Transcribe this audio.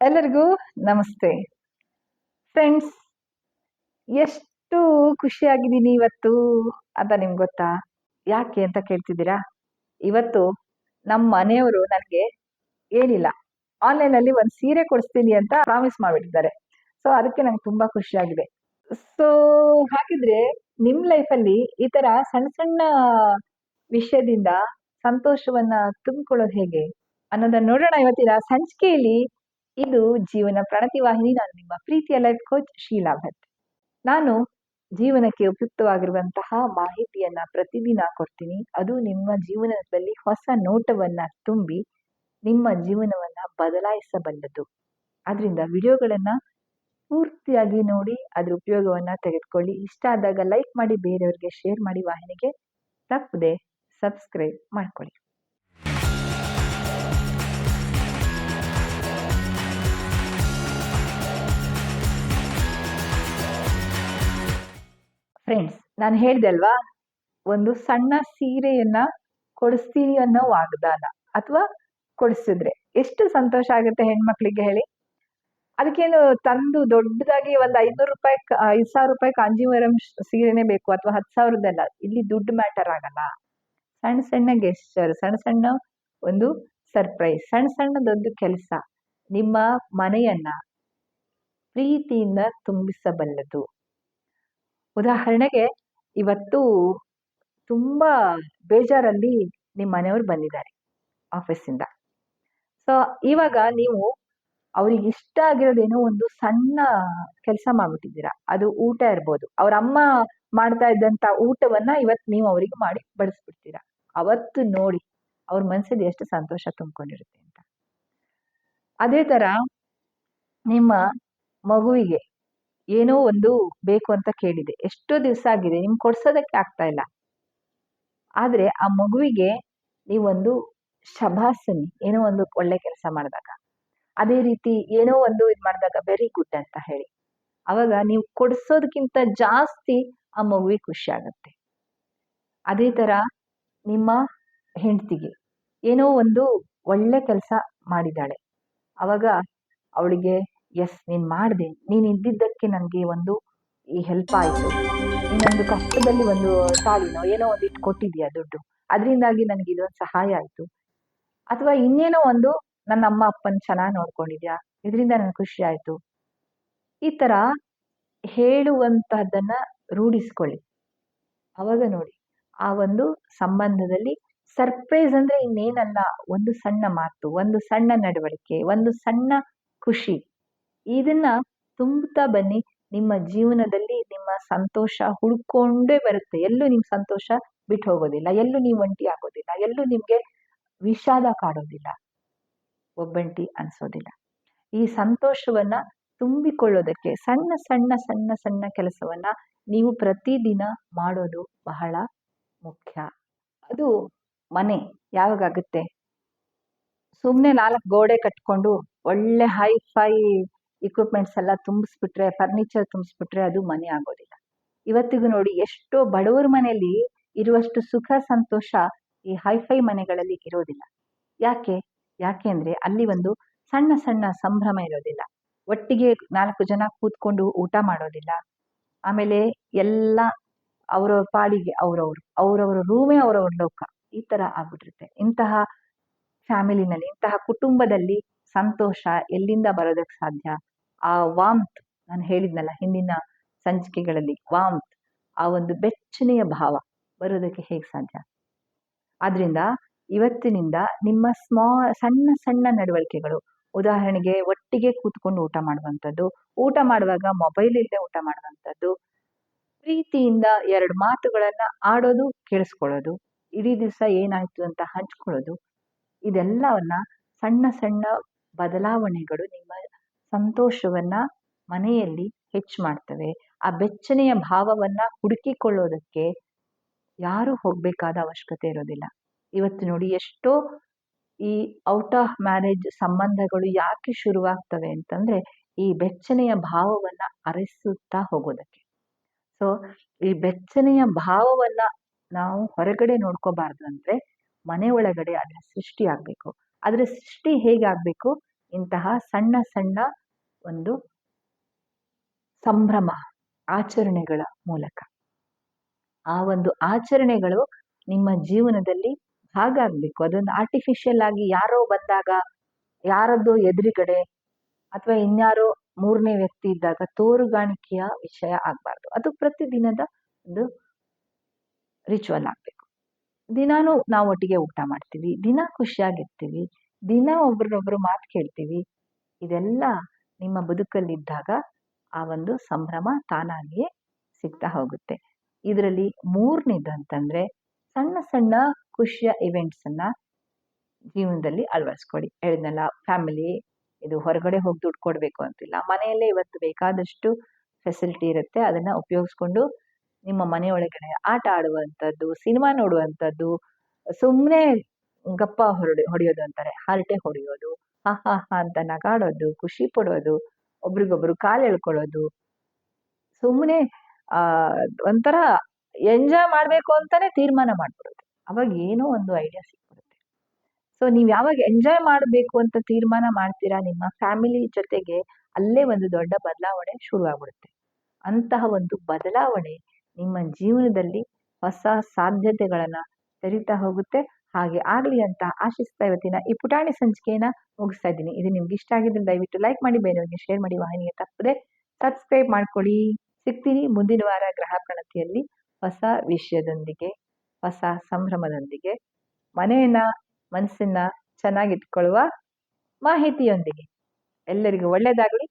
ಎಲ್ಲರಿಗೂ ನಮಸ್ತೆ. ಫ್ರೆಂಡ್ಸ್ ಎಷ್ಟು ಖುಷಿಯಾಗಿದ್ದೀನಿ ಇವತ್ತು ಅಂತ ನಿಮ್ಗೆ ಗೊತ್ತಾ? ಯಾಕೆ ಅಂತ ಕೇಳ್ತಿದ್ದೀರಾ? ಇವತ್ತು ನಮ್ಮ ಮನೆಯವರು ನನಗೆ ಏನಿಲ್ಲ ಆನ್ಲೈನಲ್ಲಿ ಒಂದು ಸೀರೆ ಕೊಡಿಸ್ತೀನಿ ಅಂತ ಪ್ರಾಮಿಸ್ ಮಾಡಿಬಿಟ್ಟಿದ್ದಾರೆ. ಸೊ ಅದಕ್ಕೆ ನಂಗೆ ತುಂಬಾ ಖುಷಿಯಾಗಿದೆ. ಸೊ ಹಾಗಿದ್ರೆ ನಿಮ್ಮ ಲೈಫಲ್ಲಿ ಈ ತರ ಸಣ್ಣ ಸಣ್ಣ ವಿಷಯದಿಂದ ಸಂತೋಷವನ್ನ ತುಂಬಿಕೊಳ್ಳೋದು ಹೇಗೆ? ಅನ್ನೋದನ್ನ ನೋಡೋಣ ಇವತ್ತಿನ ಸಂಚಿಕೆಯಲ್ಲಿ. ಇದು ಜೀವನ ಪ್ರಣತಿ ವಾಹಿನಿ ನಾನು ನಿಮ್ಮ ಪ್ರೀತಿಯ ಲೈಫ್ ಕೋಚ್ ಶೀಲಾ ಭಟ್. ನಾನು ಜೀವನಕ್ಕೆ ಉಪಯುಕ್ತವಾಗಿರುವಂತಹ ಮಾಹಿತಿಯನ್ನ ಪ್ರತಿದಿನ ಕೊಡ್ತೀನಿ. ಅದು ನಿಮ್ಮ ಜೀವನದಲ್ಲಿ ಹೊಸ ನೋಟವನ್ನ ತುಂಬಿ ನಿಮ್ಮ ಜೀವನವನ್ನ ಬದಲಾಯಿಸಬಲ್ಲದು. ಆದ್ರಿಂದ ವಿಡಿಯೋಗಳನ್ನ ಪೂರ್ತಿಯಾಗಿ ನೋಡಿ, ಅದ್ರ ಉಪಯೋಗವನ್ನ ತೆಗೆದುಕೊಳ್ಳಿ. ಇಷ್ಟ ಆದಾಗ ಲೈಕ್ ಮಾಡಿ, ಬೇರೆಯವರಿಗೆ ಶೇರ್ ಮಾಡಿ, ವಾಹಿನಿಗೆ ತಪ್ಪದೆ ಸಬ್ಸ್ಕ್ರೈಬ್ ಮಾಡ್ಕೊಳ್ಳಿ. ಫ್ರೆಂಡ್ಸ್ ನಾನು ಹೇಳಿದೆ ಅಲ್ವಾ? ಒಂದು ಸಣ್ಣ ಸೀರೆಯನ್ನ ಕೊಡಿಸ್ತೀನಿ ಅನ್ನೋ ವಾಗ್ದಾನ ಅಥವಾ ಕೊಡಿಸಿದ್ರೆ ಎಷ್ಟು ಸಂತೋಷ ಆಗುತ್ತೆ ಹೆಣ್ಮಕ್ಳಿಗೆ ಹೇಳಿ? ಅದಕ್ಕೇನು ತಂದು ದೊಡ್ಡದಾಗಿ ಒಂದು ಐನೂರು ರೂಪಾಯಿ ಐದ್ ಸಾವಿರ ರೂಪಾಯಿ ಕಾಂಜೀವರಂ ಸೀರೆನೇ ಬೇಕು ಅಥವಾ ಹತ್ತು ಸಾವಿರದಲ್ಲ ಇಲ್ಲಿ ದುಡ್ಡು ಮ್ಯಾಟರ್ ಆಗಲ್ಲ. ಸಣ್ಣ ಸಣ್ಣ ಗೆಸ್ಟರ್ ಸಣ್ಣ ಸಣ್ಣ ಒಂದು ಸರ್ಪ್ರೈಸ್, ಸಣ್ಣ ಸಣ್ಣದೊಂದು ಕೆಲಸ. ನಿಮ್ಮ ಮನೆಯನ್ನ ಪ್ರೀತಿಯಿಂದ ತುಂಬಿಸಬಲ್ಲದು. ಉದಾಹರಣೆಗೆ ಇವತ್ತು ತುಂಬಾ ಬೇಜಾರಲ್ಲಿ ನಿಮ್ಮ ಮನೆಯವರು ಬಂದಿದ್ದಾರೆ ಆಫೀಸಿಂದ. ಸೊ ಇವಾಗ ನೀವು ಅವ್ರಿಗೆ ಇಷ್ಟ ಆಗಿರೋದೇನೋ ಒಂದು ಸಣ್ಣ ಕೆಲಸ ಮಾಡ್ಬಿಟ್ಟಿದ್ದೀರಾ. ಅದು ಊಟ ಇರ್ಬೋದು. ಅವ್ರ ಅಮ್ಮ ಮಾಡ್ತಾ ಇದ್ದಂತ ಊಟವನ್ನ ಇವತ್ತು ನೀವು ಅವರಿಗೆ ಮಾಡಿ ಬಡಿಸ್ಬಿಡ್ತೀರಾ. ಅವತ್ತು ನೋಡಿ ಅವ್ರ ಮನಸ್ಸಲ್ಲಿ ಎಷ್ಟು ಸಂತೋಷ ತುಂಬಿಕೊಂಡಿರುತ್ತೆ ಅಂತ. ಅದೇ ತರ ನಿಮ್ಮ ಮಗುವಿಗೆ ಏನೋ ಒಂದು ಬೇಕು ಅಂತ ಕೇಳಿದೆ. ಎಷ್ಟೋ ದಿವಸ ಆಗಿದೆ ನಿಮ್ ಕೊಡ್ಸೋದಕ್ಕೆ ಆಗ್ತಾ ಇಲ್ಲ. ಆದ್ರೆ ಆ ಮಗುವಿಗೆ ನೀವೊಂದು ಶಭಾಸನಿ, ಏನೋ ಒಂದು ಒಳ್ಳೆ ಕೆಲಸ ಮಾಡಿದಾಗ. ಅದೇ ರೀತಿ ಏನೋ ಒಂದು ಇದು ಮಾಡಿದಾಗ ವೆರಿ ಗುಡ್ ಅಂತ ಹೇಳಿ. ಅವಾಗ ನೀವು ಕೊಡ್ಸೋದಕ್ಕಿಂತ ಜಾಸ್ತಿ ಆ ಮಗುವಿಗೆ ಖುಷಿ ಆಗುತ್ತೆ. ಅದೇ ತರ ನಿಮ್ಮ ಹೆಂಡತಿಗೆ ಏನೋ ಒಂದು ಒಳ್ಳೆ ಕೆಲಸ ಮಾಡಿದಾಳೆ ಅವಾಗ ಅವಳಿಗೆ ಎಸ್ ನೀನು ಮಾಡಿದೆ. ನೀನು ಇದ್ದಿದ್ದಕ್ಕೆ ನನಗೆ ಒಂದು ಈ ಹೆಲ್ಪ್ ಆಯಿತು. ನೀನೊಂದು ಕಷ್ಟದಲ್ಲಿ ಒಂದು ಸಾಲಿನೋ ಏನೋ ಒಂದು ಇಟ್ಟು ಕೊಟ್ಟಿದ್ಯಾ ದುಡ್ಡು. ಅದರಿಂದಾಗಿ ನನಗೆ ಇದೊಂದು ಸಹಾಯ ಆಯಿತು. ಅಥವಾ ಇನ್ನೇನೋ ಒಂದು ನನ್ನ ಅಮ್ಮ ಅಪ್ಪನ ಚೆನ್ನಾಗಿ ನೋಡ್ಕೊಂಡಿದ್ಯಾ? ಇದರಿಂದ ನನ್ಗೆ ಖುಷಿ ಆಯಿತು. ಈ ತರ ಹೇಳುವಂತಹದ್ದನ್ನು ರೂಢಿಸ್ಕೊಳ್ಳಿ. ಅವಾಗ ನೋಡಿ. ಆ ಒಂದು ಸಂಬಂಧದಲ್ಲಿ ಸರ್ಪ್ರೈಸ್ ಅಂದ್ರೆ ಇನ್ನೇನಲ್ಲ. ಒಂದು ಸಣ್ಣ ಮಾತು, ಒಂದು ಸಣ್ಣ ನಡವಳಿಕೆ, ಒಂದು ಸಣ್ಣ ಖುಷಿ. ಇದನ್ನ ತುಂಬುತ್ತಾ ಬನ್ನಿ. ನಿಮ್ಮ ಜೀವನದಲ್ಲಿ ನಿಮ್ಮ ಸಂತೋಷ ಹುಡ್ಕೊಂಡೇ ಬರುತ್ತೆ. ಎಲ್ಲೂ ನಿಮ್ ಸಂತೋಷ ಬಿಟ್ಟು ಹೋಗೋದಿಲ್ಲ. ಎಲ್ಲೂ ನೀವು ಒಂಟಿ ಆಗೋದಿಲ್ಲ. ಎಲ್ಲೂ ನಿಮ್ಗೆ ವಿಷಾದ ಕಾಡೋದಿಲ್ಲ. ಒಬ್ಬಂಟಿ ಅನ್ಸೋದಿಲ್ಲ. ಈ ಸಂತೋಷವನ್ನ ತುಂಬಿಕೊಳ್ಳೋದಕ್ಕೆ ಸಣ್ಣ ಸಣ್ಣ ಸಣ್ಣ ಸಣ್ಣ ಕೆಲಸವನ್ನ ನೀವು ಪ್ರತಿದಿನ ಮಾಡೋದು ಬಹಳ ಮುಖ್ಯ. ಅದು ಮನೆ. ಯಾವಾಗುತ್ತೆ ಸುಮ್ಮನೆ ನಾಲ್ಕು ಗೋಡೆ ಕಟ್ಕೊಂಡು ಒಳ್ಳೆ ಹೈ ಫೈ ಇಕ್ವಿಪ್ಮೆಂಟ್ಸ್ ಎಲ್ಲ ತುಂಬಿಸ್ಬಿಟ್ರೆ ಫರ್ನಿಚರ್ ತುಂಬಿಸ್ಬಿಟ್ರೆ ಅದು ಮನೆ ಆಗೋದಿಲ್ಲ. ಇವತ್ತಿಗೂ ನೋಡಿ ಎಷ್ಟೋ ಬಡವರ ಮನೆಯಲ್ಲಿ ಇರುವಷ್ಟು ಸುಖ, ಸಂತೋಷ ಈ ಹೈಫೈ ಮನೆಗಳಲ್ಲಿ ಇರೋದಿಲ್ಲ. ಯಾಕೆ? ಯಾಕೆ ಅಂದ್ರೆ ಅಲ್ಲಿ ಒಂದು ಸಣ್ಣ ಸಣ್ಣ ಸಂಭ್ರಮ ಇರೋದಿಲ್ಲ. ಒಟ್ಟಿಗೆ ನಾಲ್ಕು ಜನ ಕೂತ್ಕೊಂಡು ಊಟ ಮಾಡೋದಿಲ್ಲ. ಆಮೇಲೆ ಎಲ್ಲ ಅವರವ್ರ ಪಾಡಿಗೆ ಅವರವರು, ಅವರವರ ರೂಮೇ ಅವರವ್ರ ಲೋಕ. ಈ ತರ ಆಗ್ಬಿಟ್ಟಿರುತ್ತೆ. ಇಂತಹ ಫ್ಯಾಮಿಲಿನಲ್ಲಿ ಇಂತಹ ಕುಟುಂಬದಲ್ಲಿ ಸಂತೋಷ ಎಲ್ಲಿಂದ ಬರೋದಕ್ಕೆ ಸಾಧ್ಯ? ಆ ವಾಮ್ತ್ ನಾನು ಹೇಳಿದ್ನಲ್ಲ ಹಿಂದಿನ ಸಂಚಿಕೆಗಳಲ್ಲಿ ವಾಮ್ತ್ ಆ ಒಂದು ಬೆಚ್ಚನೆಯ ಭಾವ ಬರೋದಕ್ಕೆ ಹೇಗೆ ಸಾಧ್ಯ? ಆದ್ರಿಂದ ಇವತ್ತಿನಿಂದ ನಿಮ್ಮ ಸ್ಮಾ, ಸಣ್ಣ ಸಣ್ಣ ನಡವಳಿಕೆಗಳು. ಉದಾಹರಣೆಗೆ ಒಟ್ಟಿಗೆ ಕೂತ್ಕೊಂಡು ಊಟ ಮಾಡುವಂಥದ್ದು, ಊಟ ಮಾಡುವಾಗ ಮೊಬೈಲ್ ಇಲ್ಲದೆ ಊಟ ಮಾಡುವಂಥದ್ದು, ಪ್ರೀತಿಯಿಂದ ಎರಡು ಮಾತುಗಳನ್ನ ಆಡೋದು, ಕೇಳಿಸ್ಕೊಳ್ಳೋದು, ಇಡೀ ದಿವಸ ಏನಾಯ್ತು ಅಂತ ಹಂಚ್ಕೊಳ್ಳೋದು, ಇದೆಲ್ಲವನ್ನ ಸಣ್ಣ ಸಣ್ಣ ಬದಲಾವಣೆಗಳು ನಿಮ್ಮ ಸಂತೋಷವನ್ನ ಮನೆಯಲ್ಲಿ ಹೆಚ್ಚು ಮಾಡ್ತವೆ. ಆ ಬೆಚ್ಚನೆಯ ಭಾವವನ್ನ ಹುಡುಕಿಕೊಳ್ಳೋದಕ್ಕೆ ಯಾರು ಹೋಗಬೇಕಾದ ಅವಶ್ಯಕತೆ ಇರೋದಿಲ್ಲ. ಇವತ್ತು ನೋಡಿ ಎಷ್ಟೋ ಈ ಔಟ್ ಆಫ್ ಮ್ಯಾರೇಜ್ ಸಂಬಂಧಗಳು ಯಾಕೆ ಶುರುವಾಗ್ತವೆ ಅಂತಂದ್ರೆ ಈ ಬೆಚ್ಚನೆಯ ಭಾವವನ್ನ ಅರಸುತ್ತಾ ಹೋಗೋದಕ್ಕೆ. ಸೊ ಈ ಬೆಚ್ಚನೆಯ ಭಾವವನ್ನ ನಾವು ಹೊರಗಡೆ ನೋಡ್ಕೋಬಾರ್ದು ಅಂದರೆ ಮನೆ ಒಳಗಡೆ ಅದರ ಸೃಷ್ಟಿ ಆಗ್ಬೇಕು. ಅದರ ಸೃಷ್ಟಿ ಹೇಗಾಗ್ಬೇಕು ಇಂತಹ ಸಣ್ಣ ಸಣ್ಣ ಒಂದು ಸಂಭ್ರಮ, ಆಚರಣೆಗಳ ಮೂಲಕ. ಆ ಒಂದು ಆಚರಣೆಗಳು ನಿಮ್ಮ ಜೀವನದಲ್ಲಿ ಭಾಗ ಆಗ್ಬೇಕು ಅದೊಂದು ಆರ್ಟಿಫಿಷಿಯಲ್ ಆಗಿ ಯಾರೋ ಬಂದಾಗ, ಯಾರದ್ದೋ ಎದುರುಗಡೆ ಅಥವಾ ಇನ್ಯಾರೋ ಮೂರನೇ ವ್ಯಕ್ತಿ ಇದ್ದಾಗ ತೋರುಗಾಣಿಕೆಯ ವಿಷಯ ಆಗಬಾರ್ದು. ಅದು ಪ್ರತಿದಿನದ ಒಂದು ರಿಚುವಲ್ ಆಗಬೇಕು. ದಿನಾನು ನಾವು ಒಟ್ಟಿಗೆ ಊಟ ಮಾಡ್ತೀವಿ, ದಿನ ಖುಷಿಯಾಗಿರ್ತೀವಿ, ದಿನ ಒಬ್ರನ್ನೊಬ್ರು ಮಾತು ಕೇಳ್ತೀವಿ, ಇದೆಲ್ಲ ನಿಮ್ಮ ಬದುಕಲ್ಲಿದ್ದಾಗ ಆ ಒಂದು ಸಂಭ್ರಮ ತಾನಾಗಿಯೇ ಸಿಗ್ತಾ ಹೋಗುತ್ತೆ. ಇದರಲ್ಲಿ ಮೂರನೇದು ಅಂತಂದ್ರೆ ಸಣ್ಣ ಸಣ್ಣ ಖುಷಿಯ ಇವೆಂಟ್ಸನ್ನು ಜೀವನದಲ್ಲಿ ಅಳವಡಿಸ್ಕೊಳ್ಳಿ ಹೇಳಿದ್ನಲ್ಲ ಫ್ಯಾಮಿಲಿ ಇದು ಹೊರಗಡೆ ಹೋಗಿ ದುಡ್ಡು ಕೊಡಬೇಕು ಅಂತಿಲ್ಲ. ಮನೆಯಲ್ಲೇ ಇವತ್ತು ಬೇಕಾದಷ್ಟು ಫೆಸಿಲಿಟಿ ಇರುತ್ತೆ. ಅದನ್ನ ಉಪಯೋಗಿಸ್ಕೊಂಡು ನಿಮ್ಮ ಮನೆಯೊಳಗಡೆ ಆಟ ಆಡುವಂಥದ್ದು, ಸಿನಿಮಾ ನೋಡುವಂಥದ್ದು ಸುಮ್ಮನೆ ಗಪ್ಪ ಹೊರಡಿ, ಹೊಡೆಯೋದು ಅಂತಾರೆ. ಹರಟೆ ಹೊಡೆಯೋದು ಹಾ ಹಾ ಅಂತ ನಗಾಡೋದು, ಖುಷಿ ಪಡೋದು ಒಬ್ರಿಗೊಬ್ರು ಕಾಲು ಎಳ್ಕೊಳ್ಳೋದು. ಸುಮ್ಮನೆ ಆ, ಒಂಥರ ಎಂಜಾಯ್ ಮಾಡಬೇಕು ಅಂತಾನೆ ತೀರ್ಮಾನ ಮಾಡ್ಬಿಡೋದು. ಅವಾಗ ಏನೋ ಒಂದು ಐಡಿಯಾ ಸಿಕ್ಬಿಡುತ್ತೆ. ಸೊ ನೀವು ಯಾವಾಗ ಎಂಜಾಯ್ ಮಾಡಬೇಕು ಅಂತ ತೀರ್ಮಾನ ಮಾಡ್ತೀರಾ, ನಿಮ್ಮ ಫ್ಯಾಮಿಲಿ ಜೊತೆಗೆ ಅಲ್ಲೇ ಒಂದು ದೊಡ್ಡ ಬದಲಾವಣೆ ಶುರುವಾಗ್ಬಿಡುತ್ತೆ. ಅಂತಹ ಒಂದು ಬದಲಾವಣೆ ನಿಮ್ಮ ಜೀವನದಲ್ಲಿ ಹೊಸ ಸಾಧ್ಯತೆಗಳನ್ನ ತೆರಿತಾ ಹೋಗುತ್ತೆ. ಹಾಗೆ ಆಗಲಿ ಅಂತ ಆಶಿಸ್ತಾ ಇವತ್ತಿನ ಈ ಪುಟಾಣಿ ಸಂಚಿಕೆಯನ್ನು ಮುಗಿಸ್ತಾ ಇದ್ದೀನಿ. ಇದು ನಿಮ್ಗೆ ಇಷ್ಟ ಆಗಿದ್ರೆ ದಯವಿಟ್ಟು ಲೈಕ್ ಮಾಡಿ ಬೇರೆಯವರಿಗೆ ಶೇರ್ ಮಾಡಿ, ವಾಹಿನಿಗೆ ತಪ್ಪದೆ ಸಬ್ಸ್ಕ್ರೈಬ್ ಮಾಡ್ಕೊಳ್ಳಿ. ಸಿಗ್ತೀನಿ ಮುಂದಿನ ವಾರ ಗ್ರಹ ಪ್ರಣತಿಯಲ್ಲಿ ಹೊಸ ವಿಷಯದೊಂದಿಗೆ, ಹೊಸ ಸಂಭ್ರಮದೊಂದಿಗೆ. ಮನೆಯನ್ನ, ಮನಸ್ಸನ್ನ ಚೆನ್ನಾಗಿಟ್ಕೊಳ್ಳುವ ಮಾಹಿತಿಯೊಂದಿಗೆ. ಎಲ್ಲರಿಗೂ ಒಳ್ಳೆಯದಾಗಲಿ.